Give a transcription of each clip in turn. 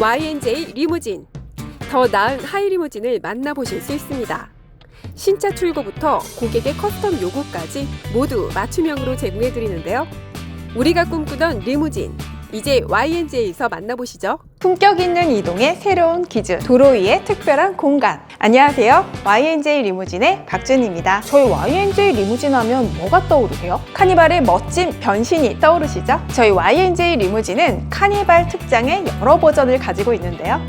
YNJ 리무진. 더 나은 하이 리무진을 만나보실 수 있습니다. 신차 출고부터 고객의 커스텀 요구까지 모두 맞춤형으로 제공해 드리는데요. 우리가 꿈꾸던 리무진. 이제 YNJ에서 만나보시죠. 품격 있는 이동의 새로운 기준, 도로 위의 특별한 공간. 안녕하세요. YNJ 리무진의 박준입니다. 저희 YNJ 리무진 하면 뭐가 떠오르세요? 카니발의 멋진 변신이 떠오르시죠? 저희 YNJ 리무진은 카니발 특장의 여러 버전을 가지고 있는데요.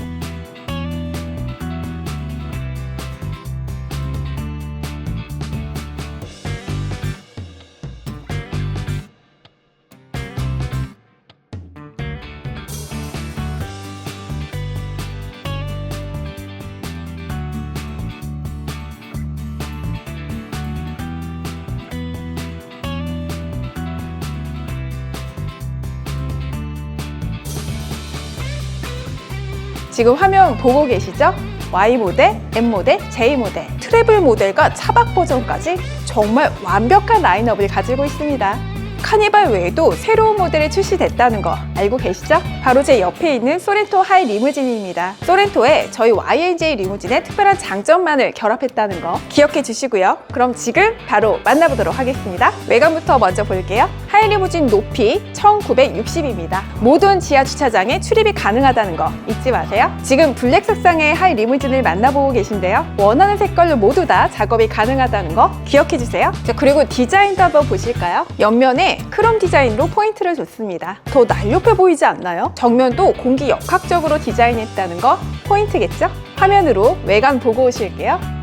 지금 화면 보고 계시죠? Y 모델, M 모델, J 모델, 트래블 모델과 차박 버전까지 정말 완벽한 라인업을 가지고 있습니다. 카니발 외에도 새로운 모델이 출시됐다는 거 알고 계시죠? 바로 제 옆에 있는 소렌토 하이 리무진입니다. 소렌토에 저희 YNJ 리무진의 특별한 장점만을 결합했다는 거 기억해 주시고요. 그럼 지금 바로 만나보도록 하겠습니다. 외관부터 먼저 볼게요. 하이 리무진 높이 1960입니다. 모든 지하 주차장에 출입이 가능하다는 거 잊지 마세요. 지금 블랙 색상의 하이 리무진을 만나보고 계신데요. 원하는 색깔로 모두 다 작업이 가능하다는 거 기억해 주세요. 자, 그리고 디자인도 한번 보실까요? 옆면에 크롬 디자인으로 포인트를 줬습니다. 더 날렵해 보이지 않나요? 정면도 공기 역학적으로 디자인했다는 거 포인트겠죠? 화면으로 외관 보고 오실게요.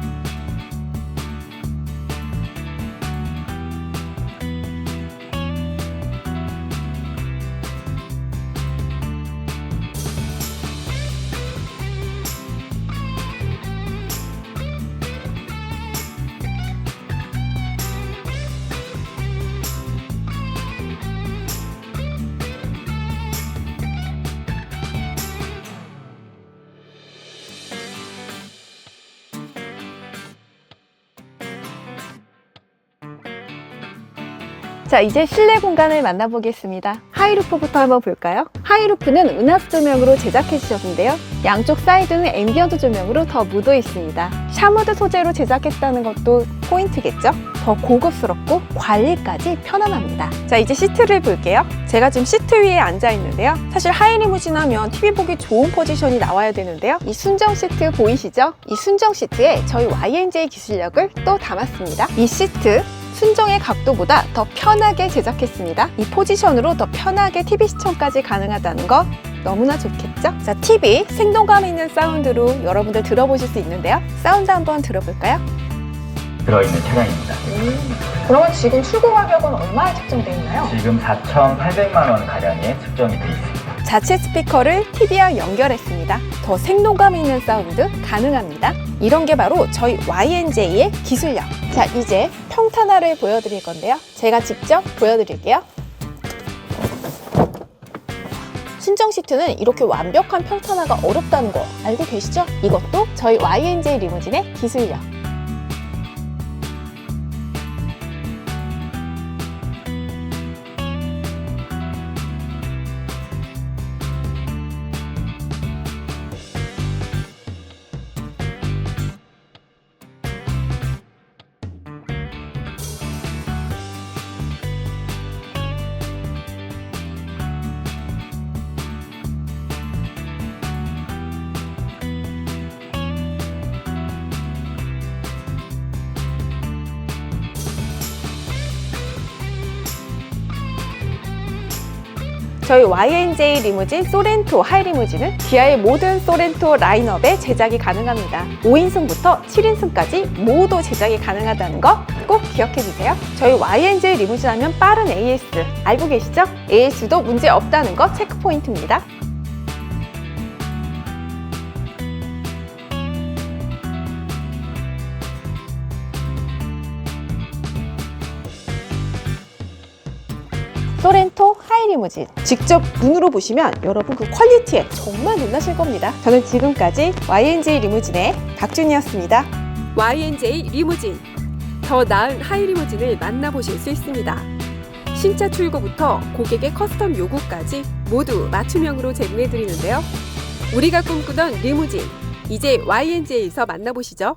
자, 이제 실내 공간을 만나보겠습니다. 하이루프부터 한번 볼까요? 하이루프는 은하수 조명으로 제작해 주셨는데요. 양쪽 사이드는 앰비언트 조명으로 더 묻어 있습니다. 샤무드 소재로 제작했다는 것도 포인트겠죠? 더 고급스럽고 관리까지 편안합니다. 자, 이제 시트를 볼게요. 제가 지금 시트 위에 앉아 있는데요. 사실 하이리무진 하면 TV 보기 좋은 포지션이 나와야 되는데요. 이 순정 시트 보이시죠? 이 순정 시트에 저희 YNJ 기술력을 또 담았습니다. 이 시트 순정의 각도보다 더 편하게 제작했습니다. 이 포지션으로 더 편하게 TV 시청까지 가능하다는 거 너무나 좋겠죠? 자, TV 생동감 있는 사운드로 여러분들 들어보실 수 있는데요. 사운드 한번 들어볼까요? 들어있는 차량입니다. 그러면 지금 출고 가격은 얼마에 책정되어 있나요? 지금 4,800만 원 가량에 측정이 되어 있습니다. 자체 스피커를 TV와 연결했습니다. 더 생동감 있는 사운드 가능합니다. 이런 게 바로 저희 YNJ의 기술력. 자, 이제 평탄화를 보여드릴 건데요. 제가 직접 보여드릴게요. 순정 시트는 이렇게 완벽한 평탄화가 어렵다는 거 알고 계시죠? 이것도 저희 YNJ 리무진의 기술력. 저희 YNJ 리무진 소렌토 하이 리무진은 기아의 모든 소렌토 라인업에 제작이 가능합니다. 5인승부터 7인승까지 모두 제작이 가능하다는 거 꼭 기억해 주세요. 저희 YNJ 리무진 하면 빠른 AS 알고 계시죠? AS도 문제 없다는 거 체크 포인트입니다. 소렌토 하이리무진 직접 눈으로 보시면 여러분 그 퀄리티에 정말 놀라실 겁니다. 저는 지금까지 YNJ 리무진의 박준이었습니다. YNJ 리무진. 더 나은 하이 리무진을 만나보실 수 있습니다. 신차 출고부터 고객의 커스텀 요구까지 모두 맞춤형으로 제공해드리는데요. 우리가 꿈꾸던 리무진 이제 YNG에서 만나보시죠.